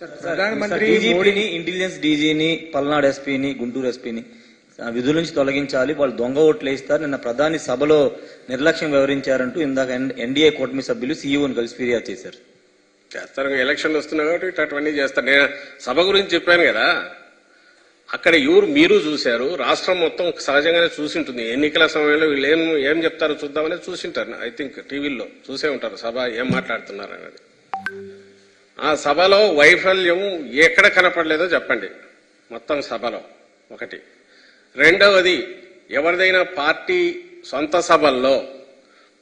ప్రధానమంత్రి మోడీ డీజీపీని ఇంటెలిజెన్స్ డీజీని పల్నాడు ఎస్పీని గుంటూరు ఎస్పీని విధుల నుంచి తొలగించాలి. వాళ్ళు దొంగ ఓట్లు వేస్తారు. నిన్న ప్రధాని సభలో నిర్లక్ష్యం వ్యవహరించారంటూ ఇందాక ఎన్డీఏ కూటమి సభ్యులు సీఈఓని కలిసి ఫిర్యాదు చేశారు. చేస్తారు ఎలక్షన్లు వస్తున్నాయి కాబట్టి ఇట్లాంటివన్నీ చేస్తారు. నేను సభ గురించి చెప్పాను కదా. అక్కడ ఎవరు మీరు చూశారు. రాష్ట్రం మొత్తం సహజంగానే చూసి ఉంటుంది ఎన్నికల సమయంలో వీళ్ళు ఏం ఏం చెప్తారో చూద్దామని చూసింటారు. ఐ థింక్ టీవీల్లో చూసే ఉంటారు. సభ ఏం మాట్లాడుతున్నారు అనేది. ఆ సభలో వైఫల్యం ఎక్కడ కనపడలేదో చెప్పండి. మొత్తం సభలో ఒకటి. రెండవది ఎవరిదైనా పార్టీ సొంత సభల్లో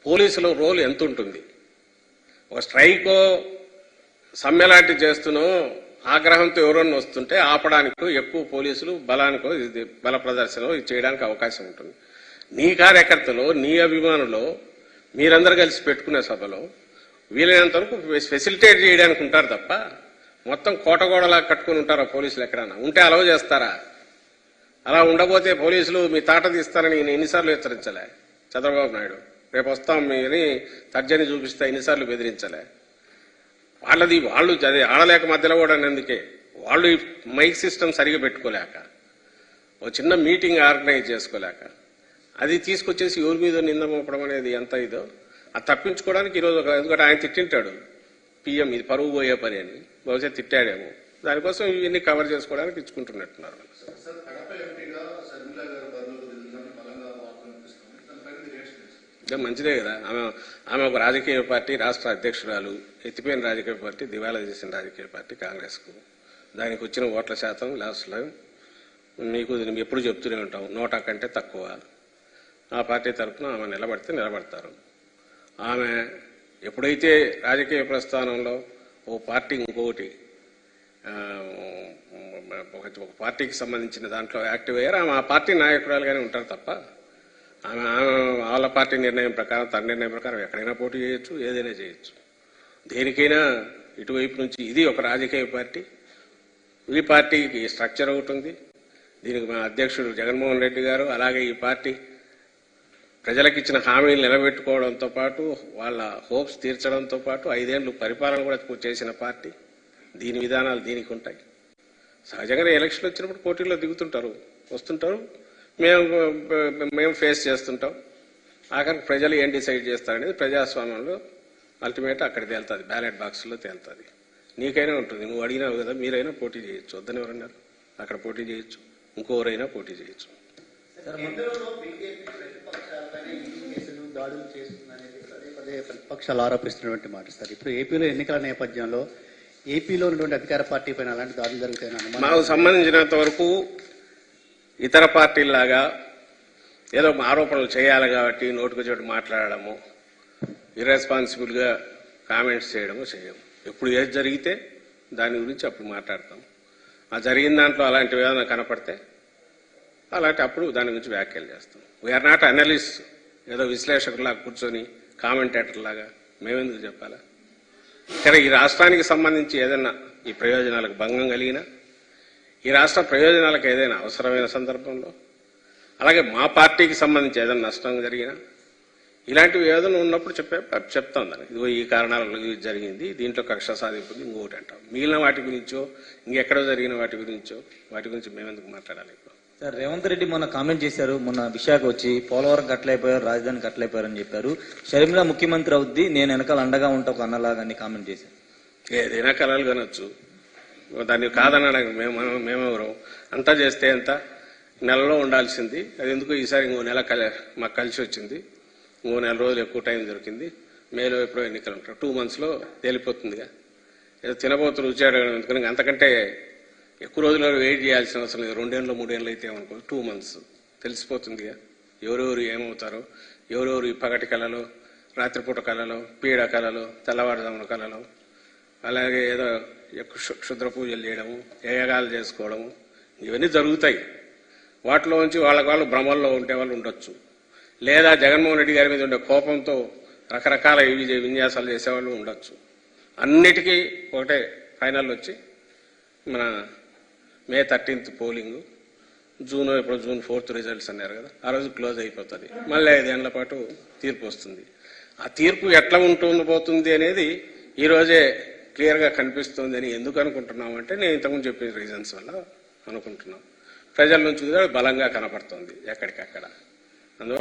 పోలీసుల రోల్ ఎంత ఉంటుంది ఒక స్ట్రైకో సమ్మెలాంటి చేస్తున్నో ఆగ్రహంతో ఎవరన్నా వస్తుంటే ఆపడానికో ఎక్కువ పోలీసులు బలానికో ఇది బల ప్రదర్శన ఇది చేయడానికి అవకాశం ఉంటుంది. నీ కార్యకర్తలు నీ అభిమానులు మీరందరూ కలిసి పెట్టుకునే సభలో వీలైనంత వరకు ఫెసిలిటేట్ చేయడానికి ఉంటారు తప్ప మొత్తం కోటగోడలా కట్టుకుని ఉంటారా పోలీసులు ఎక్కడన్నా ఉంటే అలవ చేస్తారా? అలా ఉండబోతే పోలీసులు మీ తాట తీస్తారని నేను ఎన్నిసార్లు హెచ్చరించలే. చంద్రబాబు నాయుడు రేపు వస్తాం మీని తర్జని చూపిస్తే ఎన్నిసార్లు బెదిరించలే. వాళ్ళది వాళ్ళు అదే ఆడలేక మధ్యలో కూడా అందుకే వాళ్ళు ఈ మైక్ సిస్టమ్ సరిగా పెట్టుకోలేక ఒక చిన్న మీటింగ్ ఆర్గనైజ్ చేసుకోలేక అది తీసుకొచ్చేసి ఎవరి మీద నింద మోపడం అనేది ఎంత ఇదో అది తప్పించుకోవడానికి ఈరోజు ఒక ఎందుకంటే ఆయన తిట్టింటాడు. పిఎం ఇది పరువు పోయే పని అని. బహుశా తిట్టాడేమో. దానికోసం ఇవన్నీ కవర్ చేసుకోవడానికి ఇచ్చుకుంటున్నట్టున్నారు. ఇదే మంచిదే కదా. ఆమె ఆమె ఒక రాజకీయ పార్టీ రాష్ట్ర అధ్యక్షురాలు ఎత్తిపోయిన రాజకీయ పార్టీ దివాలా చేసిన రాజకీయ పార్టీ కాంగ్రెస్కు. దానికి వచ్చిన ఓట్ల శాతం లాస్ట్లో మీకు ఎప్పుడు చెప్తూనే ఉంటాం. నోటా కంటే తక్కువ. ఆ పార్టీ తరఫున ఆమె నిలబడితే నిలబడతారు. ఆమె ఎప్పుడైతే రాజకీయ ప్రస్థానంలో ఓ పార్టీ ఇంకొకటి ఒక ఒక పార్టీకి సంబంధించిన దాంట్లో యాక్టివ్ అయ్యారు ఆమె ఆ పార్టీ నాయకురాలుగానే ఉంటారు తప్ప ఆమె ఆమె వాళ్ళ పార్టీ నిర్ణయం ప్రకారం తన నిర్ణయం ప్రకారం ఎక్కడైనా పోటీ చేయొచ్చు ఏదైనా చేయొచ్చు. దేనికైనా ఇటువైపు నుంచి ఇది ఒక రాజకీయ పార్టీ ఈ పార్టీకి స్ట్రక్చర్ ఒకటి ఉంది. దీనికి మా అధ్యక్షుడు జగన్మోహన్ రెడ్డి గారు అలాగే ఈ పార్టీ ప్రజలకు ఇచ్చిన హామీలు నిలబెట్టుకోవడంతో పాటు వాళ్ళ హోప్స్ తీర్చడంతో పాటు ఐదేళ్ళు పరిపాలన కూడా చేసిన పార్టీ. దీని విధానాలు దీనికి ఉంటాయి సహజంగానే ఎలక్షన్ వచ్చినప్పుడు పోటీల్లో దిగుతుంటారు. వస్తుంటారు. మేము మేము ఫేస్ చేస్తుంటాం. ఆఖరికి ప్రజలు ఏం డిసైడ్ చేస్తారనేది ప్రజాస్వామ్యంలో అల్టిమేట్ అక్కడ తేలుతుంది. బ్యాలెట్ బాక్స్లో తేలుతుంది. నీకైనా ఉంటుంది. నువ్వు అడిగినావు కదా మీరైనా పోటీ చేయొచ్చు. వద్దని ఎవరన్నారు? అక్కడ పోటీ చేయొచ్చు. ఇంకోరైనా పోటీ చేయొచ్చు. దాడులు చేస్తుందనేది పదే పదే ప్రతిపక్షాలు ఆరోపిస్తున్నటువంటి మాట సార్. ఇప్పుడు ఏపీలో ఎన్నికల నేపథ్యంలో ఏపీలో ఉన్నటువంటి అధికార పార్టీ పైన అలాంటి దాడులు జరుగుతాయని అనుమానం మాకు సంబంధించినంత వరకు ఇతర పార్టీలాగా ఏదో ఆరోపణలు చేయాలి కాబట్టి నోటుకు చోటు మాట్లాడడము ఇర్రెస్పాన్సిబుల్గా కామెంట్స్ చేయడము చేయము ఎప్పుడు ఏది జరిగితే దాని గురించి అప్పుడు మాట్లాడతాం. ఆ జరిగిన దాంట్లో అలాంటివి ఏమైనా కనపడితే అలాంటి అప్పుడు దాని గురించి వ్యాఖ్యలు చేస్తాం. వీఆర్ నాట్ అనలిస్ట్ ఏదో విశ్లేషకులాగా కూర్చొని కామెంటేటర్ లాగా మేమెందుకు చెప్పాలా? ఇక్కడ ఈ రాష్ట్రానికి సంబంధించి ఏదైనా ఈ ప్రయోజనాలకు భంగం కలిగినా ఈ రాష్ట్ర ప్రయోజనాలకు ఏదైనా అవసరమైన సందర్భంలో అలాగే మా పార్టీకి సంబంధించి ఏదైనా నష్టం జరిగినా ఇలాంటివి ఏదైనా ఉన్నప్పుడు చెప్పే చెప్తాం దాన్ని. ఇదిగో ఈ కారణాల ఇది జరిగింది దీంట్లో కక్ష సాధింపు ఇంకొకటి అంటాం. మిగిలిన వాటి గురించో ఇంకెక్కడో జరిగిన వాటి గురించో వాటి గురించి మేమెందుకు మాట్లాడాలి ఇప్పుడు? సార్ రేవంత్ రెడ్డి మొన్న కామెంట్ చేశారు మొన్న విశాఖ వచ్చి పోలవరం కట్టలైపోయారు రాజధాని కట్టలైపోయారని చెప్పారు. షర్మిల ముఖ్యమంత్రి అవుద్ది నేను వెనకాల అండగా ఉంటా ఒక అన్నలాగా అని కామెంట్ చేశారు. ఏదైనా కలలు కనొచ్చు. దాన్ని కాదనడానికి మేము మనం- మేమెవరం అంతా చేస్తే ఎంత? నెలలో ఉండాల్సింది. అది ఎందుకు? ఈసారి ఇంకో నెల కల మాకు కలిసి వచ్చింది. ఇంకో నెల రోజులు ఎక్కువ టైం దొరికింది. మేలో ఎప్పుడో ఎన్నికలు ఉంటారు. టూ మంత్స్లో తేలిపోతుందిగా. ఏదో తినబోతు రుచి అడగడం ఎందుకని అంతకంటే ఎక్కువ రోజులు వెయిట్ చేయాల్సిన అవసరం లేదు. రెండేళ్ళు మూడేళ్ళు అయితే అనుకో టూ మంత్స్ తెలిసిపోతుందిగా ఎవరెవరు ఏమవుతారో ఎవరెవరు ఈ పగటి కళలో రాత్రిపూట కళలో పీడ కళలో తెల్లవారుజామున కళలో అలాగే ఏదో ఎక్కువ క్షుద్ర పూజలు చేయడము యయగాలు చేసుకోవడము ఇవన్నీ జరుగుతాయి. వాటిలో నుంచి వాళ్ళకి వాళ్ళు భ్రమల్లో ఉండే వాళ్ళు ఉండొచ్చు. లేదా జగన్మోహన్ రెడ్డి గారి మీద ఉండే కోపంతో రకరకాల విన్యాసాలు చేసేవాళ్ళు ఉండొచ్చు. అన్నిటికీ ఒకటే ఫైనల్ వచ్చి మన మే థర్టీన్త్ పోలింగ్. జూన్ ఇప్పుడు జూన్ ఫోర్త్ రిజల్ట్స్ అన్నారు కదా. ఆ రోజు క్లోజ్ అయిపోతుంది. మళ్ళీ ఐదేళ్ళ పాటు తీర్పు వస్తుంది. ఆ తీర్పు ఎట్లా ఉంటుంది పోతుంది అనేది ఈరోజే క్లియర్గా కనిపిస్తుంది అని ఎందుకు అనుకుంటున్నాం అంటే నేను ఇంతకుముందు చెప్పే రీజన్స్ వల్ల అనుకుంటున్నాం. ప్రజల నుంచి కూడా బలంగా కనపడుతుంది ఎక్కడికక్కడ.